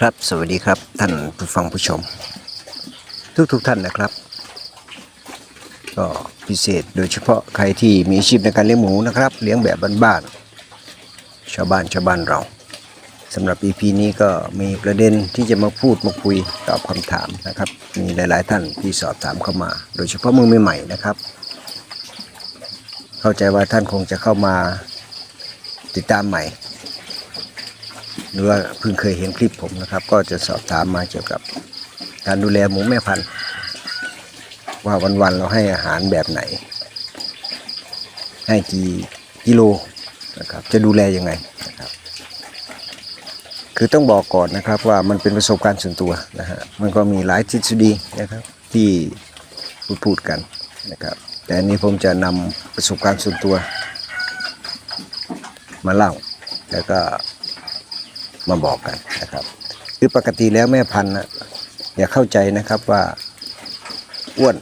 ครับสวัสดีครับท่านผู้ฟังผู้ชม ทุกทุกท่านนะครับ ก็พิเศษโดยเฉพาะใครที่มีอาชีพในการเลี้ยงหมูนะครับ เลี้ยงแบบบ้านๆชาวบ้านชาวบ้านเราสำหรับ EP นี้ก็มีประเด็นที่จะมาพูดมาคุยตอบคำถามนะครับ มีหลาย ๆ ท่านที่สอบถามเข้ามา โดยเฉพาะมือใหม่ๆนะครับ เข้าใจว่าท่านคงจะเข้ามาติดตามใหม่ หรือว่าเพิ่งเคยเห็นคลิปผมนะครับ ก็จะสอบถามมาเกี่ยวกับการดูแลหมูแม่พันธุ์ ว่าวันๆเราให้อาหารแบบไหน ให้กี่กิโลนะครับ จะดูแลยังไงนะครับ คือต้องบอกก่อนนะครับว่ามันเป็นประสบการณ์ส่วนตัวนะฮะมันก็มีหลายทฤษฎีนะครับที่พูดพูดกันนะครับ แต่อันนี้ผมจะนำประสบการณ์ส่วนตัว มาเล่าแล้วก็ มาบอกกันนะครับ คือปกติแล้วแม่พันธุ์นะอย่าเข้าใจนะครับว่าอ้วน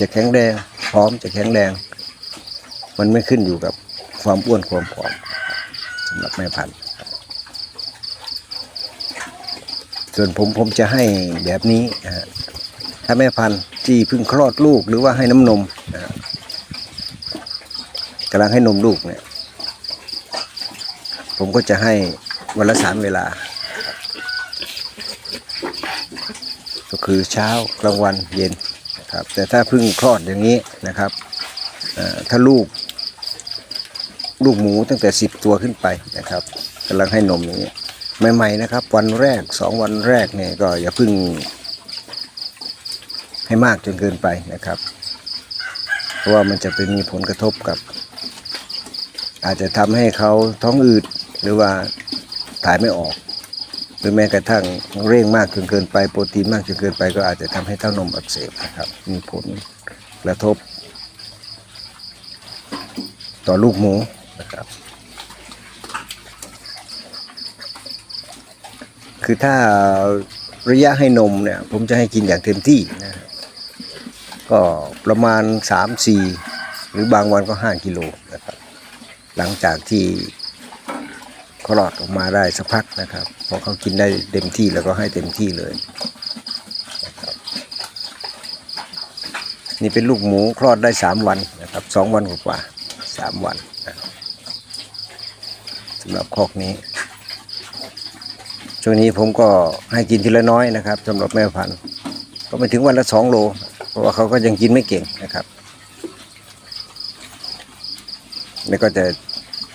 จะแข็งแรงพร้อมจะแข็งแรง มันไม่ขึ้นอยู่กับความอ้วนความผอมสำหรับแม่พันธุ์ส่วนผมผมจะให้แบบนี้นะฮะถ้าแม่พันธุ์ที่เพิ่งคลอดลูกหรือว่าให้น้ำนมนะกำลังให้นมลูกเนี่ย ผมก็จะให้ วันละสามเวลา ก็คือเช้ากลางวันเย็นครับแต่ถ้าเพิ่งคลอดอย่างนี้นะครับถ้าลูกลูกหมูตั้งแต่สิบตัวขึ้นไปนะครับกำลังให้นมอย่างนี้ใหม่ ๆนะครับ วันแรกสองวันแรกเนี่ยก็อย่าเพิ่งให้มากจนเกินไปนะครับ เพราะว่ามันจะเป็นมีผลกระทบกับ อาจจะทำให้เขาท้องอืดหรือว่า ถ่ายไม่ออกหรือแม้กระทั่งเร่งมากจนเกินไปโปรตีนมากจนเกินไปก็อาจจะทำให้เต้านมอักเสบนะครับ มีผลกระทบ ต่อลูกหมูนะครับ คือถ้าระยะให้นมเนี่ย ผมจะให้กินอย่างเต็มที่นะก็ประมาณ 3-4 หรือบางวันก็ 5 กิโลนะครับ หลังจากที่ คลอดออกมาได้สักพักนะครับ พอเขากินได้เต็มที่แล้วก็ให้เต็มที่เลยนะครับนี่เป็นลูกหมูคลอดได้สามวันนะครับสองวันกว่าสามวันนะสำหรับคอกนี้ ช่วงนี้ผมก็ให้กินทีละน้อยนะครับสำหรับแม่พันธุ์ก็ไม่ถึงวันละสองโล เพราะว่าเขาก็ยังกินไม่เก่งนะครับแล้วก็จะ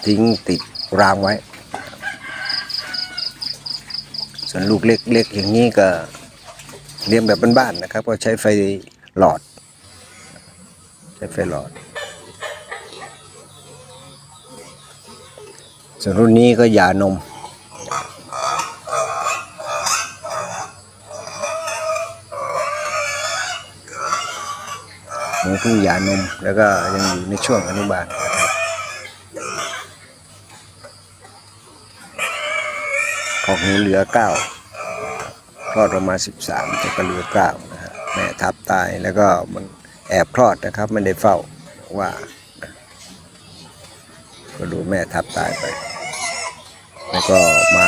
ทิ้งติดรางไว้ ส่วนลูกเล็กๆอย่างนี้ก็เลี้ยงแบบบ้านๆนะครับ ก็ใช้ไฟหลอด ใช้ไฟหลอด ส่วนรุ่นนี้ก็ยานมหมูพึ่งยานม แล้วก็ยังอยู่ในช่วงอนุบาลนะครับ ของเหลือเก้าคลอดออกมาสิบสามแต่ก็เหลือเก้านะฮะแม่ทับตายแล้วก็มันแอบคลอดนะครับไม่ได้เฝ้าว่าก็ดูแม่ทับตายไป แล้วก็มา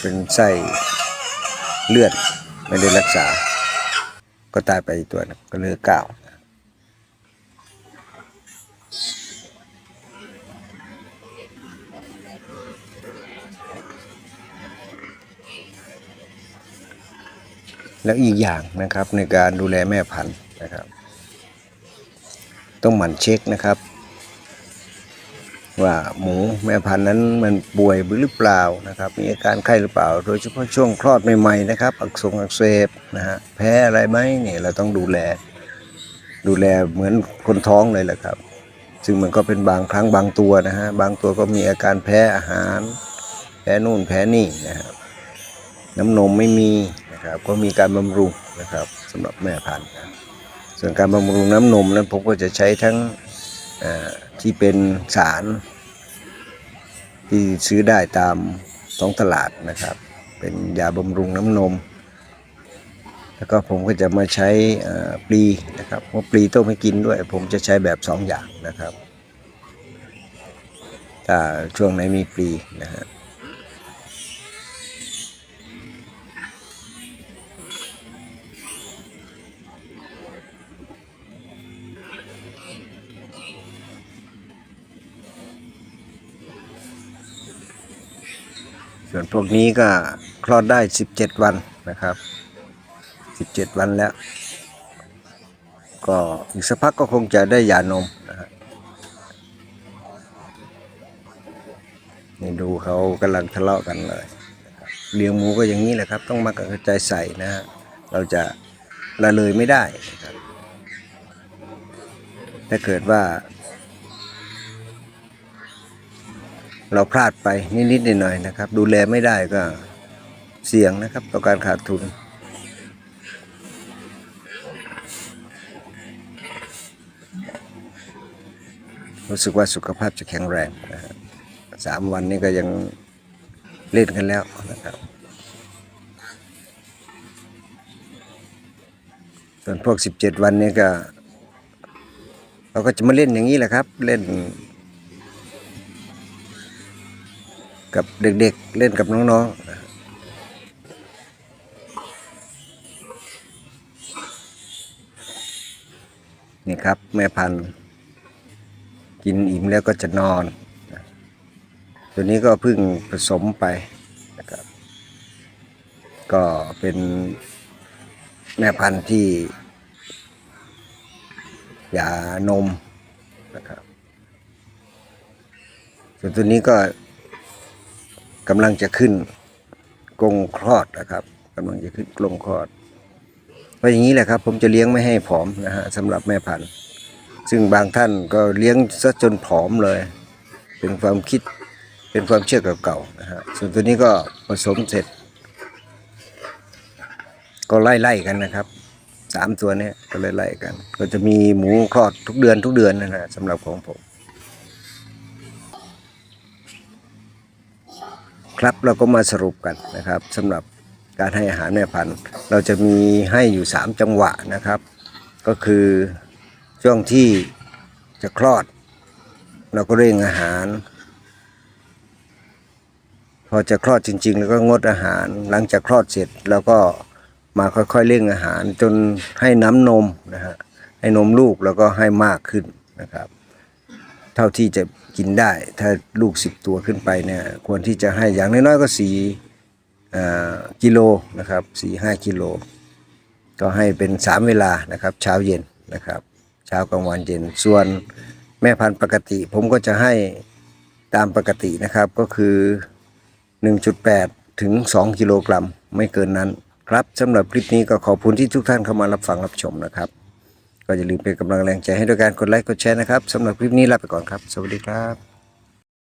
เป็นไส้เลือดไม่ได้รักษา ก็ตายไปตัวหนึงก็เหลือเก้า แล้วอีกอย่างนะครับในการดูแลแม่พันธุ์นะครับ ต้องหมั่นเช็คนะครับ ว่าหมูแม่พันธุ์นั้นมันป่วยหรือเปล่านะครับ มีอาการไข้หรือเปล่า โดยเฉพาะช่วงคลอดใหม่ๆนะครับ อักเสบอักเสบนะฮะแพ้อะไรไหมเนี่ยเราต้องดูแล ดูแลเหมือนคนท้องเลยแหละครับ ซึ่งมันก็เป็นบางครั้งบางตัวนะฮะบางตัวก็มีอาการแพ้อาหาร แพ้นู่นแพ้นี่นะครับน้ำนมไม่มี นะครับ ก็มีการบำรุงนะครับสำหรับแม่พันธุ์นะส่วนการบำรุงน้ำนมนั้นผมก็จะใช้ทั้งที่เป็นสาร ที่ซื้อได้ตามท้องตลาดนะครับ เป็นยาบำรุงน้ำนม แล้วก็ผมก็จะมาใช้ปลีนะครับเพราะปลีต้มให้กินด้วย ผมจะใช้แบบสองอย่างนะครับถ้าช่วงไหนมีปลีนะฮะ ส่วนพวกนี้ก็คลอดได้ 17 วันนะครับ 17 วันแล้ว ก็อีกสักพักก็คงจะได้ยานมนะฮะนี่ดูเขากำลังทะเลาะกันเลยนะครับเลี้ยงหมูก็อย่างนี้แหละครับ ต้องมากระจายใส่นะฮะเราจะละเลยไม่ได้นะครับถ้าเกิดว่า เราพลาดไปนิดๆหน่อยๆนะครับ ดูแลไม่ได้ก็เสี่ยงนะครับ ต่อการขาดทุน รู้สึกว่าสุขภาพจะแข็งแรงนะสามวันนี้ก็ยังเล่นกันแล้วนะครับส่วนพวกสิบเจ็ดวันนี้ก็ เราก็จะมาเล่นอย่างนี้แหละครับ เล่น กับเด็กๆเล่นกับน้องๆนะนี่ครับ แม่พันธุ์กินอิ่มแล้วก็จะนอน ตัวนี้ก็เพิ่งผสมไปนะครับ ก็เป็นแม่พันธุ์ที่หย่านมนะครับส่วนตัวนี้ก็ กำลังจะขึ้นกรงคลอดนะครับกำลังจะขึ้นกรงคลอดเพราะอย่างนี้แหละครับ ผมจะเลี้ยงไม่ให้ผอมนะฮะสำหรับแม่พันธุ์ ซึ่งบางท่านก็เลี้ยงซะจนผอมเลย เป็นความคิดเป็นความเชื่อเก่าๆนะฮะส่วนตัวนี้ก็ผสมเสร็จ ก็ไล่ๆกันนะครับสามตัวนี้ก็เลยไล่กัน ก็จะมีหมูคลอดทุกเดือนทุกเดือนนะฮะสำหรับของผม ครับเราก็มาสรุปกันนะครับสำหรับการให้อาหารแม่พันธุ์ เราจะมีให้อยู่ 3 จังหวะนะครับ ก็คือช่วงที่จะคลอด เราก็เร่งอาหาร พอจะคลอดจริงๆ แล้วก็งดอาหาร หลังจากคลอดเสร็จเราก็มาค่อยๆเร่งอาหารจนให้น้ำนมนะฮะให้นมลูกแล้วก็ให้มากขึ้นนะครับ เท่าที่จะ กินได้ ถ้าลูกสิบตัวขึ้นไปเนี่ยควรที่จะให้อย่างน้อยๆก็สี่กิโลนะครับสี่ห้ากิโล ก็ให้เป็นสามเวลานะครับ เช้าเย็นนะครับเช้ากลางวันเย็น ส่วนแม่พันธุ์ปกติ ผมก็จะให้ตามปกตินะครับก็คือ 1.8 ถึง 2 กิโลกรัม ไม่เกินนั้น ครับสำหรับคลิปนี้ก็ขอบคุณที่ทุกท่านเข้ามารับฟังรับชมนะครับ ก็อย่าลืมเป็นกำลังแรงใจให้ด้วยการกดไลค์กดแชร์นะครับสำหรับคลิปนี้ลาไปก่อนครับ สวัสดีครับ